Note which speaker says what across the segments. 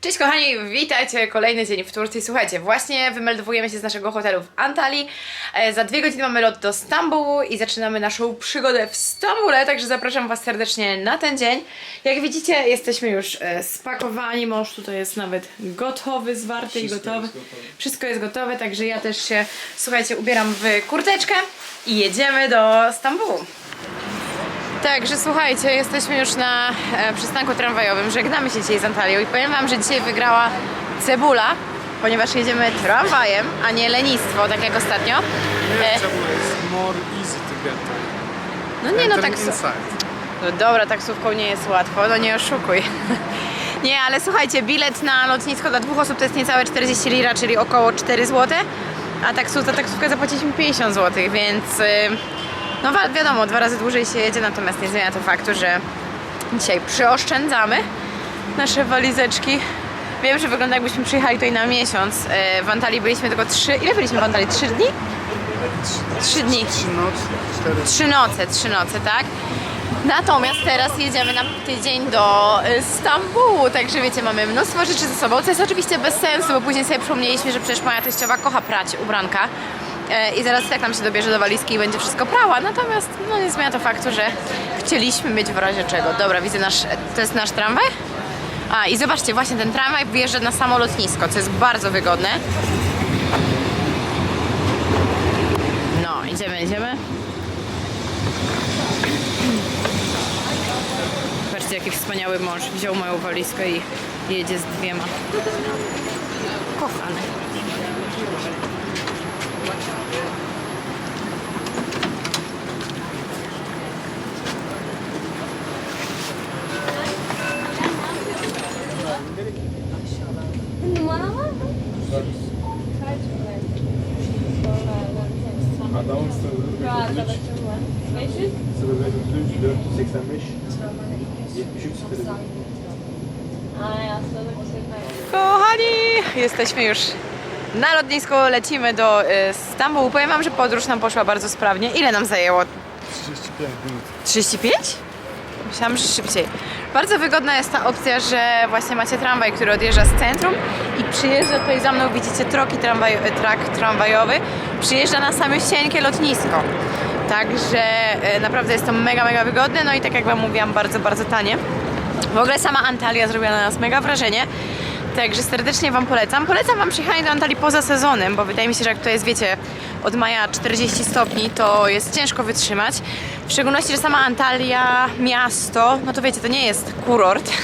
Speaker 1: Cześć kochani, witajcie, kolejny dzień w Turcji. Słuchajcie, właśnie wymeldowujemy się z naszego hotelu w Antalii. E, za dwie godziny mamy lot do Stambułu i zaczynamy naszą przygodę w Stambule, także zapraszam Was serdecznie na ten dzień. Jak widzicie, jesteśmy już e, spakowani, mąż tutaj jest nawet gotowy, zwarty i gotowy. Wszystko jest gotowe, także ja też się, słuchajcie, ubieram w kurteczkę i jedziemy do Stambułu. Także słuchajcie, jesteśmy już na e, przystanku tramwajowym. Żegnamy się dzisiaj z Antalią i powiem Wam, że dzisiaj wygrała cebula, ponieważ jedziemy tramwajem, a nie lenistwo, tak jak ostatnio. E,
Speaker 2: Cebula is more easy to get.
Speaker 1: no nie no, tak. No dobra, taksówką nie jest łatwo, no nie oszukuj. Nie, ale słuchajcie, bilet na lotnisko dla dwóch osób to jest niecałe 40 lira, czyli około 4 zł, a taksu, za taksówkę zapłaciliśmy 50 zł, więc y, no wiadomo, dwa razy dłużej się jedzie, natomiast nie zmienia to faktu, że dzisiaj przyoszczędzamy nasze walizeczki. Wiem, że wygląda jakbyśmy przyjechali tutaj na miesiąc. Y, W Antalii byliśmy tylko 3, ile byliśmy w Antalii? 3 dni? 3 dni.
Speaker 2: Trzy nocy, cztery.
Speaker 1: Trzy noce, trzy noce, tak? Natomiast teraz jedziemy na tydzień do y, Stambułu, także wiecie, mamy mnóstwo rzeczy ze sobą, co jest oczywiście bez sensu, bo później sobie przypomnieliśmy, że przecież moja teściowa kocha prać ubranka e, i zaraz tak nam się dobierze do walizki i będzie wszystko prała, natomiast no nie zmienia to faktu, że chcieliśmy mieć w razie czego. Dobra, widzę nasz, to jest nasz tramwaj? A i zobaczcie, właśnie ten tramwaj wjeżdża na samo lotnisko, co jest bardzo wygodne. No, idziemy, idziemy. Patrzcie, jaki wspaniały mąż. Wziął moją walizkę i jedzie z dwiema. Kochany.
Speaker 2: Adamın
Speaker 3: arkadaşım var. 500.
Speaker 2: 0533 485 73 0.
Speaker 3: Ay hastalık süper.
Speaker 1: Kochani, jesteśmy już na lotnisku, lecimy do y, Stambułu. Powiem wam, że podróż nam poszła bardzo sprawnie. Ile nam zajęło?
Speaker 2: 35 minut.
Speaker 1: 35? Myślałam, że szybciej. Bardzo wygodna jest ta opcja, że właśnie macie tramwaj, który odjeżdża z centrum i przyjeżdża tutaj za mną, widzicie troki tramwaj, e, trak tramwajowy, przyjeżdża na samysieńkie lotnisko. Także e, naprawdę jest to mega, mega wygodne, no i tak jak Wam mówiłam, bardzo, bardzo tanie. W ogóle sama Antalya zrobiła na nas mega wrażenie. Także serdecznie Wam polecam. Polecam Wam przyjechanie do Antalii poza sezonem, bo wydaje mi się, że jak to jest, wiecie, od maja 40 stopni, to jest ciężko wytrzymać. W szczególności, że sama Antalya, miasto, no to wiecie, to nie jest kurort.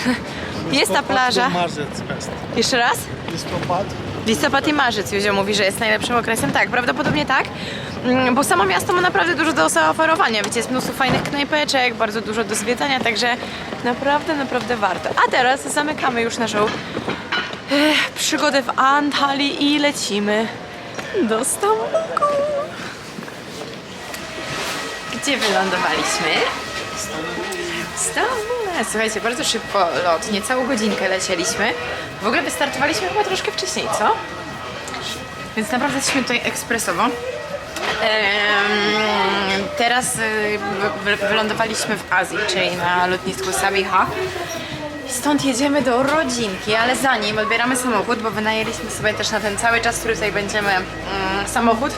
Speaker 1: Jest ta plaża.
Speaker 2: Marzec best.
Speaker 1: Jeszcze raz?
Speaker 2: Listopad.
Speaker 1: Listopad i marzec, Józio mówi, że jest najlepszym okresem. Tak, prawdopodobnie tak, Mm, bo samo miasto ma naprawdę dużo do zaoferowania. Wiecie, jest mnóstwo fajnych knajpeczek, bardzo dużo do zwiedzania, także naprawdę, naprawdę warto. A teraz zamykamy już naszą eh, przygodę w Antalii i lecimy do Stambułu. Gdzie wylądowaliśmy? W Stambule. Słuchajcie, bardzo szybko lot, niecałą godzinkę lecieliśmy. W ogóle wystartowaliśmy chyba troszkę wcześniej, co? Więc naprawdę jesteśmy tutaj ekspresowo. Em, teraz y, wy- wy- wylądowaliśmy w Azji, czyli na lotnisku Sabiha. Stąd jedziemy do rodzinki, ale zanim odbieramy samochód, bo wynajęliśmy sobie też na ten cały czas, który tutaj będziemy mm, samochód,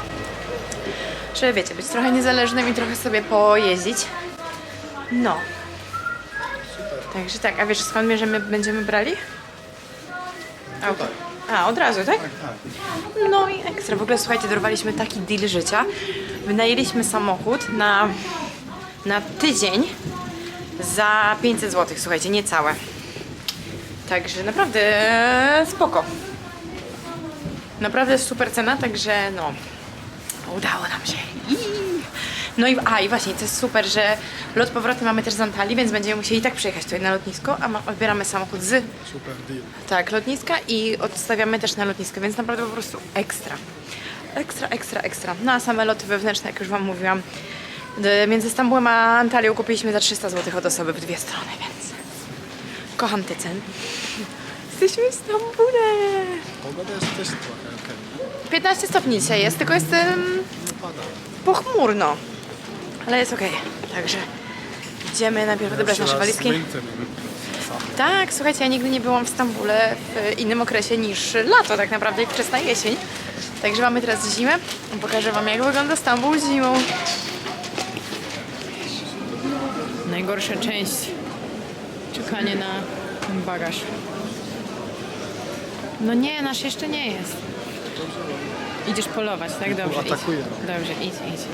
Speaker 1: żeby wiecie, być trochę niezależnym i trochę sobie pojeździć. No. Także tak, a wiesz skąd bierzemy, będziemy brali? Auto. A, od razu, tak? No i ekstra. W ogóle słuchajcie, dorwaliśmy taki deal życia. Wynajęliśmy samochód na, na tydzień za 500 zł, słuchajcie, niecałe. Także naprawdę spoko. Naprawdę super cena, także no udało nam się. No i, a i właśnie, to jest super, że lot powrotny mamy też z Antalii, więc będziemy musieli i tak przyjechać tutaj na lotnisko, a ma, odbieramy samochód z
Speaker 2: Super deal.
Speaker 1: tak, lotniska i odstawiamy też na lotnisko, więc naprawdę po prostu ekstra. Ekstra, ekstra, ekstra. No a same loty wewnętrzne, jak już Wam mówiłam, d- między Stambułem a Antalią kupiliśmy za 300 zł od osoby w dwie strony, więc kocham te ceny. Jesteśmy w Stambule.
Speaker 2: Pogoda jest też trochę okej.
Speaker 1: 15 stopni dzisiaj jest, tylko jest em,
Speaker 2: Nie pada.
Speaker 1: pochmurno, ale jest okej. Także idziemy najpierw odebrać nasze walizki. Tak, słuchajcie, ja nigdy nie byłam w Stambule w innym okresie niż lato, tak naprawdę i wczesna jesień. Także mamy teraz zimę. Pokażę Wam, jak wygląda Stambuł zimą. Najgorsza część. Czekanie na ten bagaż. No nie, nasz jeszcze nie jest. Idziesz polować, tak? Dobrze, idź. Dobrze, idź, idź, idź.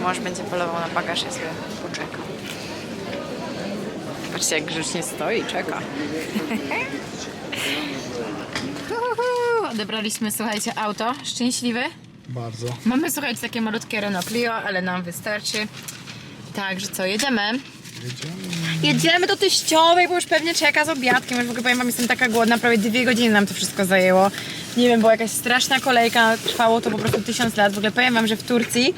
Speaker 1: Mąż będzie polował na bagaż, ja sobie poczekam. Patrzcie, jak grzecznie stoi, czeka. Odebraliśmy, słuchajcie, auto. Szczęśliwy?
Speaker 2: Bardzo.
Speaker 1: Mamy, słuchajcie, takie malutkie Renault Clio, ale nam wystarczy. Także co, jedziemy?
Speaker 2: Jedziemy.
Speaker 1: Do teściowej, bo już pewnie czeka z obiadkiem. Już w ogóle powiem wam, jestem taka głodna, prawie dwie godziny nam to wszystko zajęło. Nie wiem, była jakaś straszna kolejka, trwało to po prostu tysiąc lat. W ogóle powiem wam, że w Turcji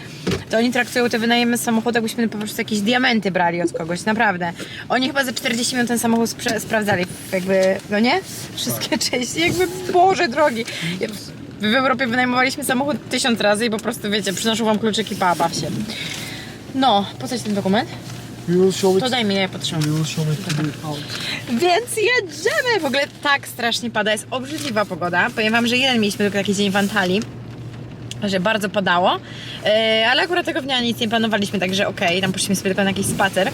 Speaker 1: to oni traktują te wynajemy samochód, jakbyśmy po prostu jakieś diamenty brali od kogoś, naprawdę. Oni chyba za 40 minut ten samochód sprawdzali, jakby, no nie? Wszystkie części, jakby, Boże drogi. W Europie wynajmowaliśmy samochód tysiąc razy i po prostu, wiecie, przynoszą wam kluczyki, pa, baw się. No, po co ci ten dokument? To daj mi, ja
Speaker 2: out.
Speaker 1: Więc jedziemy! W ogóle tak strasznie pada, jest obrzydliwa pogoda. Powiem wam, że jeden mieliśmy tylko taki dzień w Antalii, że bardzo padało, e, ale akurat tego dnia nic nie planowaliśmy, także okej, tam poszliśmy sobie tylko na jakiś spacer.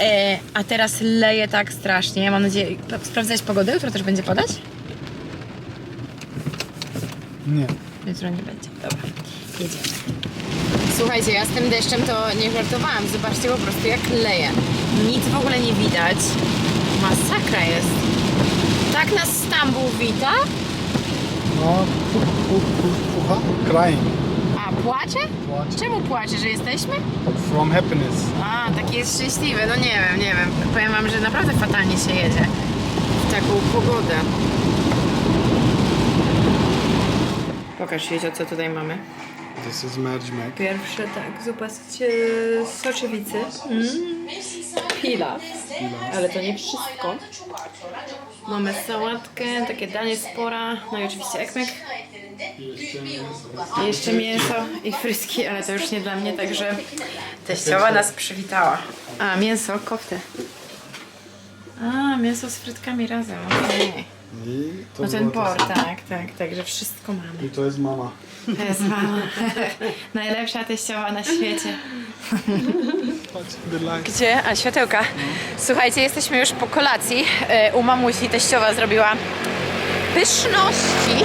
Speaker 1: E, a teraz leje tak strasznie, mam nadzieję... Sprawdzałeś pogodę? Jutro też będzie padać?
Speaker 2: Nie.
Speaker 1: Jutro nie będzie. Dobra, jedziemy. Słuchajcie, ja z tym deszczem to nie żartowałam. Zobaczcie po prostu jak leje. Nic w ogóle nie widać. Masakra jest. Tak nas Stambuł wita?
Speaker 2: No, pu, pu, pu, pucha. Crying.
Speaker 1: A płacze?
Speaker 2: Płacze.
Speaker 1: Czemu płacze, że jesteśmy?
Speaker 2: From happiness.
Speaker 1: A, taki jest szczęśliwy. No nie wiem, nie wiem. Powiem wam, że naprawdę fatalnie się jedzie. W taką pogodę. Pokaż się, co tutaj mamy.
Speaker 2: Is mercimek.
Speaker 1: Pierwsze tak, zupa z soczewicy. Mm. Pilaw. Ale to nie wszystko. Mamy sałatkę, takie danie spora, no i oczywiście ekmek. I jeszcze mięso i fryski, ale to już nie dla mnie, także teściowa nas przywitała. A, mięso, koftę. A, mięso z frytkami razem, okej.
Speaker 2: I to
Speaker 1: No ten
Speaker 2: było to
Speaker 1: por,
Speaker 2: samo.
Speaker 1: tak, tak, także wszystko mamy.
Speaker 2: I to jest mama.
Speaker 1: To jest mama. Najlepsza teściowa na świecie.
Speaker 2: Patrz, the light.
Speaker 1: Gdzie? A, światełka. Słuchajcie, jesteśmy już po kolacji. E, U mamusi teściowa zrobiła pyszności.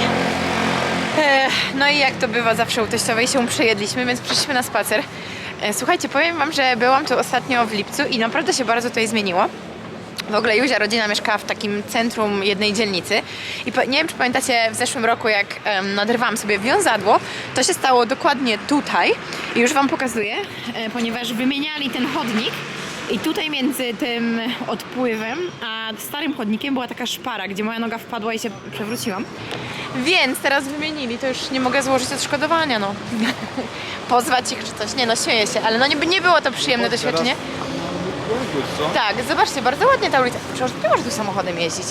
Speaker 1: E, No i jak to bywa zawsze u teściowej się przejedliśmy, więc przyszliśmy na spacer. E, Słuchajcie, powiem wam, że byłam tu ostatnio w lipcu i naprawdę się bardzo tutaj zmieniło. W ogóle Juzia rodzina mieszkała w takim centrum jednej dzielnicy i po- nie wiem, czy pamiętacie w zeszłym roku, jak em, naдрywałam sobie wiązadło, to się stało dokładnie tutaj i już Wam pokazuję, e, ponieważ wymieniali ten chodnik i tutaj między tym odpływem a starym chodnikiem była taka szpara, gdzie moja noga wpadła i się przewróciłam. Więc teraz wymienili, to już nie mogę złożyć odszkodowania, no. Pozwać ich czy coś. Nie no, śmieję się, ale no nie, nie było to przyjemne doświadczenie.
Speaker 2: Co?
Speaker 1: Tak, zobaczcie, bardzo ładnie ta ulica. Przecież ty możesz tu samochodem jeździć.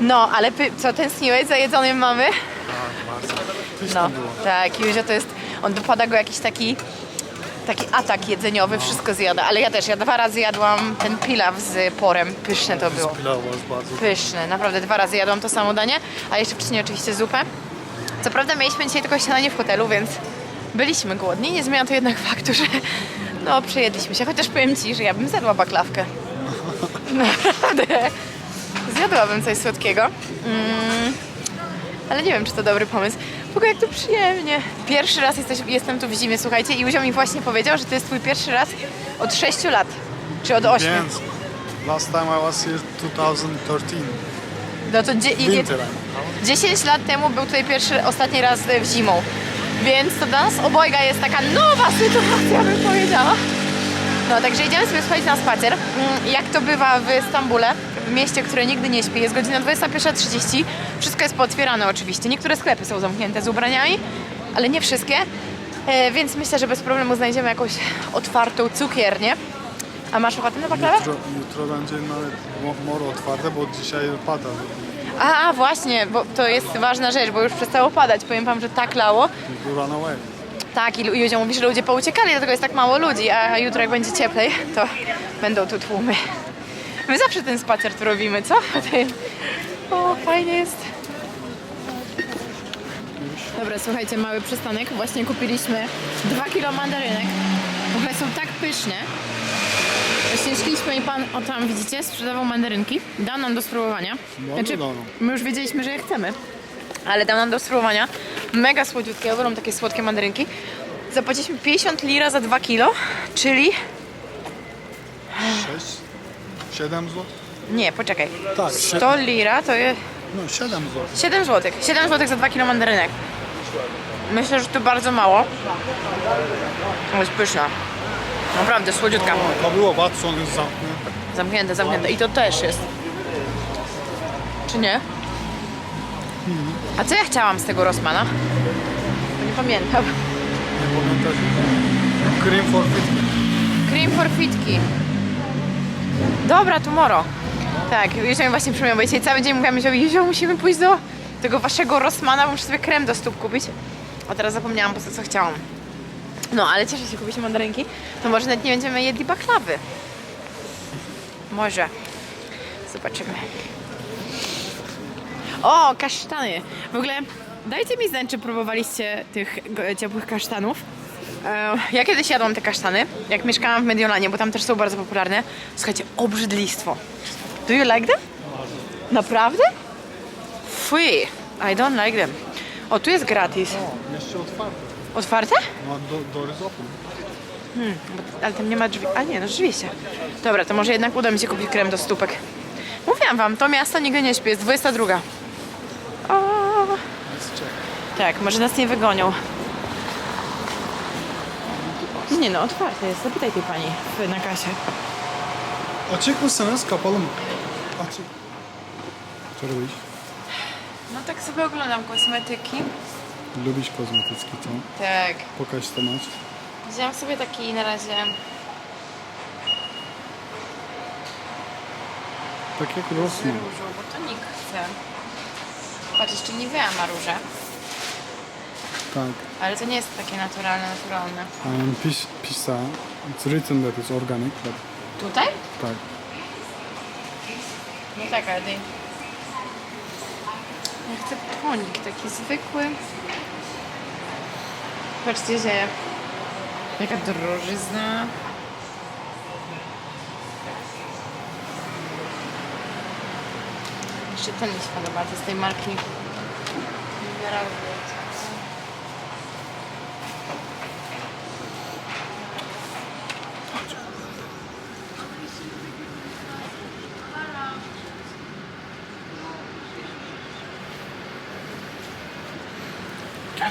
Speaker 1: No, ale py, co, tęskniłeś za jedzonym mamy?
Speaker 2: Tak,
Speaker 1: No, tak, Józio to jest, on dopada go jakiś taki, taki atak jedzeniowy, wszystko zjada. Ale ja też, ja dwa razy jadłam ten pilaw z porem, pyszne to było.
Speaker 2: Bardzo.
Speaker 1: Pyszne, naprawdę dwa razy jadłam to samo danie, a jeszcze wcześniej oczywiście zupę. Co prawda mieliśmy dzisiaj tylko śniadanie w hotelu, więc byliśmy głodni. Nie zmienia to jednak faktu, że no przejedliśmy się. Chociaż powiem Ci, że ja bym zjadła baklawkę. Naprawdę. Zjadłabym coś słodkiego. Mm. Ale nie wiem, czy to dobry pomysł. W ogóle jak tu przyjemnie. Pierwszy raz jesteś, jestem tu w zimie, słuchajcie, i Józio mi właśnie powiedział, że to jest twój pierwszy raz od 6 lat. Czy od 8.
Speaker 2: Więc, last time I was here 2013.
Speaker 1: No to dzie- i-
Speaker 2: Winter.
Speaker 1: 10 lat temu był tutaj pierwszy, ostatni raz e, w zimą. Więc to dla nas obojga jest taka nowa sytuacja, bym powiedziała. No, także idziemy sobie słuchajcie na spacer. Mm, Jak to bywa w Stambule, w mieście, które nigdy nie śpi, jest godzina 21.30. Wszystko jest pootwierane oczywiście. Niektóre sklepy są zamknięte z ubraniami, ale nie wszystkie. E, więc myślę, że bez problemu znajdziemy jakąś otwartą cukiernię. A masz ochotę na baklawę?
Speaker 2: Jutro, jutro będzie nawet mo- moro otwarte, bo dzisiaj pada.
Speaker 1: A, a, właśnie, bo to jest ważna rzecz, bo już przestało padać. Powiem wam, że tak lało,
Speaker 2: away.
Speaker 1: Tak, i Józio mówi, że ludzie pouciekali, dlatego jest tak mało ludzi, a jutro jak będzie cieplej, to będą tu tłumy. My zawsze ten spacer tu robimy, co? O, fajnie jest. Dobra, słuchajcie, mały przystanek. Właśnie kupiliśmy 2 kilo mandarynek. W ogóle są tak pyszne. Właśnie szliśmy i pan, o tam widzicie, sprzedawał mandarynki. Dał nam do spróbowania. Znaczy,
Speaker 2: dobra.
Speaker 1: my już wiedzieliśmy, że je chcemy. Ale dał nam do spróbowania. Mega słodziutkie, ja takie słodkie mandarynki. Zapłaciliśmy 50 lira za 2 kilo, czyli...
Speaker 2: 6, 7 zł?
Speaker 1: Nie, poczekaj.
Speaker 2: Tak,
Speaker 1: 100 lira to jest...
Speaker 2: No 7 zł.
Speaker 1: 7 zł. 7 zł za 2 kilo mandarynek. Myślę, że to bardzo mało. Jest pyszna. Naprawdę, słodziutka.
Speaker 2: To było Watson jest zamknięte.
Speaker 1: Zamknięte, zamknięte. I to też jest. Czy nie? A co ja chciałam z tego Rossmana? Bo Nie pamiętam.
Speaker 2: Nie pamiętasz? Cream for fit.
Speaker 1: Cream for fitki. Dobra, tomorrow. Tak, Józio mi właśnie przypomniał, bo dzisiaj cały dzień mówiłam, że Józio, musimy pójść do tego waszego Rossmana, bo muszę sobie krem do stóp kupić. A teraz zapomniałam po co chciałam. No, ale cieszę się, kupiliśmy mandarynki, to może nawet nie będziemy jedli baklawy. Może. Zobaczymy. O, kasztany. W ogóle dajcie mi znać, czy próbowaliście tych ciepłych kasztanów. E, Ja kiedyś jadłam te kasztany, jak mieszkałam w Mediolanie, bo tam też są bardzo popularne. Słuchajcie, obrzydlistwo. Do you like them? Naprawdę? Fuj, I don't like them. O, tu jest gratis.
Speaker 2: O, jeszcze otwarte.
Speaker 1: Otwarte?
Speaker 2: No do, do ryzopu.
Speaker 1: Bo- Ale tam nie ma drzwi. A nie, no rzeczywiście. Dobra, to może jednak uda mi się kupić krem do stópek. Mówiłam wam, to miasto nigdy nie śpi, jest 22. O, tak, może nas nie wygonią. Nie no, otwarte jest. Zapytaj tej pani na kasie.
Speaker 2: Açık mısınız? Kapalı mı? Açık. Co robisz?
Speaker 1: No tak sobie oglądam kosmetyki.
Speaker 2: Lubisz kozmetycki, co?
Speaker 1: Tak.
Speaker 2: Pokaż co masz.
Speaker 1: Wziąłam sobie taki na razie
Speaker 2: Tak jak
Speaker 1: z
Speaker 2: Rosman.
Speaker 1: różu, bo to nikt chce. Patrz, jeszcze Nivea ma róże,
Speaker 2: Tak.
Speaker 1: ale to nie jest takie naturalne, naturalne.
Speaker 2: Um, pisz, pisa. It's written that it's organic, but
Speaker 1: Tutaj?
Speaker 2: tak.
Speaker 1: No tak, ale daj. Ja chcę tonik taki zwykły. Patrzcie się. Jaka drożyzna. Jeszcze ten mi się podoba, to jest tej marki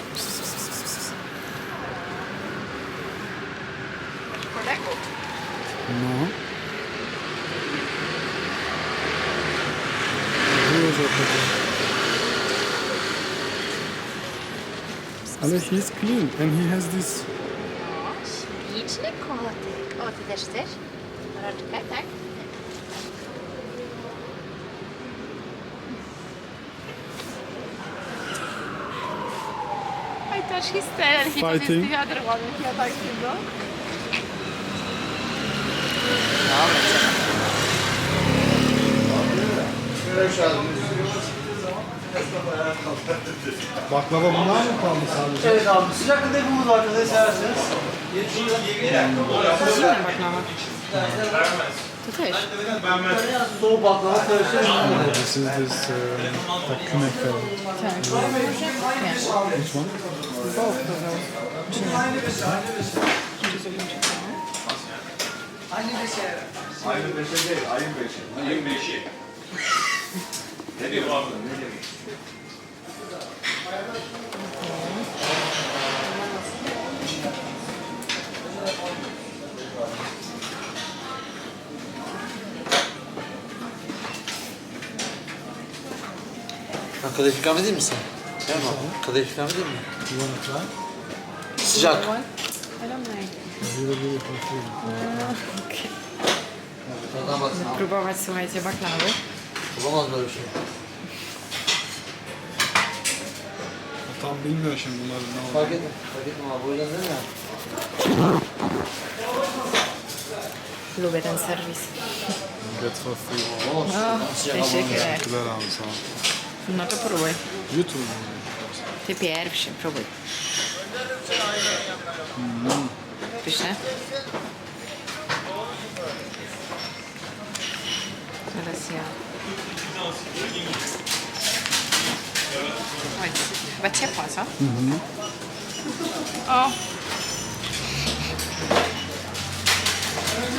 Speaker 1: Water.
Speaker 2: No. Tego. Ale he's clean and he has this
Speaker 1: Śliczny kotek. O, ty też chcesz? Maraczkę, tak? I touch his tail and he touches
Speaker 2: Fighting.
Speaker 1: the other one he attacks him, no?
Speaker 2: Baklava bunlar mı kaldı sadece?
Speaker 4: Evet abi sıcak depomuz var ne seversiniz.
Speaker 1: Hazır mı baklava? Tutar.
Speaker 4: Soğuk baklava karışır.
Speaker 2: This is this uh, takkumek. Which one? Both of those.
Speaker 5: Ayın beşi değil, ayın beşi. Ayın beşi. Ne diyor abi? Ne demek?
Speaker 4: Kadayıf ikram edeyim mi sen? Tamam. Kadayıf ikram edeyim mi?
Speaker 2: Try?
Speaker 4: Sıcak.
Speaker 1: I don't
Speaker 4: Tadına baksın abi.
Speaker 1: Próbować, słuchajcie, baklawy.
Speaker 4: Olamaz böyle şey.
Speaker 2: Tam bilmiyor şimdi bunları ne
Speaker 4: Fark
Speaker 2: oldu.
Speaker 4: etme. Fark etme abi. Buradan değil mi?
Speaker 1: Lubię ten serwis.
Speaker 2: Get for free.
Speaker 1: Oh,
Speaker 4: sıcak hava.
Speaker 1: teşekkürler.
Speaker 2: Teşekkürler abi sağ ol.
Speaker 1: No to próbuj.
Speaker 2: YouTube?
Speaker 1: Ty pierwszy, próbuj. Pyszne? Teraz ja. Oj, chyba ciepła, co? O!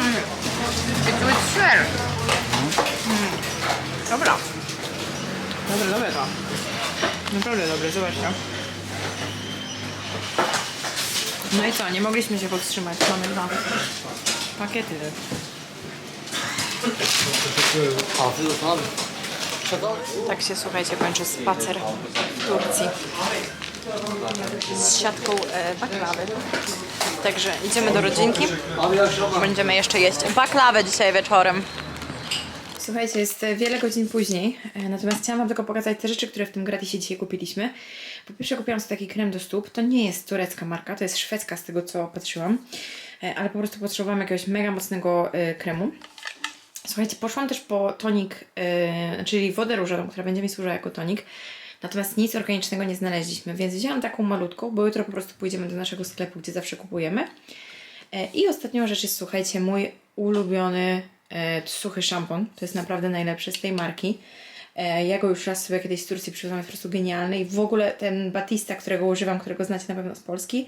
Speaker 1: Mm. It's with ser. Mm. Dobra. Dobre, dobre to. Naprawdę dobre, zobaczcie. No i co, nie mogliśmy się powstrzymać. Mamy dwa pakiety. Tak się, słuchajcie, kończy spacer w Turcji z siatką e, baklawy. Także idziemy do rodzinki. Będziemy jeszcze jeść baklawę dzisiaj wieczorem. Słuchajcie, jest wiele godzin później, e, natomiast chciałam Wam tylko pokazać te rzeczy, które w tym gratisie dzisiaj kupiliśmy. Po pierwsze kupiłam sobie taki krem do stóp, to nie jest turecka marka, to jest szwedzka z tego co patrzyłam, e, ale po prostu potrzebowałam jakiegoś mega mocnego e, kremu. Słuchajcie, poszłam też po tonik, yy, czyli wodę różową, która będzie mi służyła jako tonik. Natomiast nic organicznego nie znaleźliśmy, więc wzięłam taką malutką, bo jutro po prostu pójdziemy do naszego sklepu, gdzie zawsze kupujemy. E, I ostatnią rzecz jest, słuchajcie, mój ulubiony e, suchy szampon. To jest naprawdę najlepszy z tej marki. E, ja go już raz sobie kiedyś z Turcji przywiozłam, jest po prostu genialny. I w ogóle ten Batista, którego używam, którego znacie na pewno z Polski,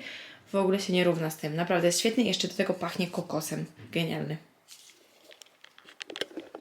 Speaker 1: w ogóle się nie równa z tym. Naprawdę jest świetny i jeszcze do tego pachnie kokosem. Genialny.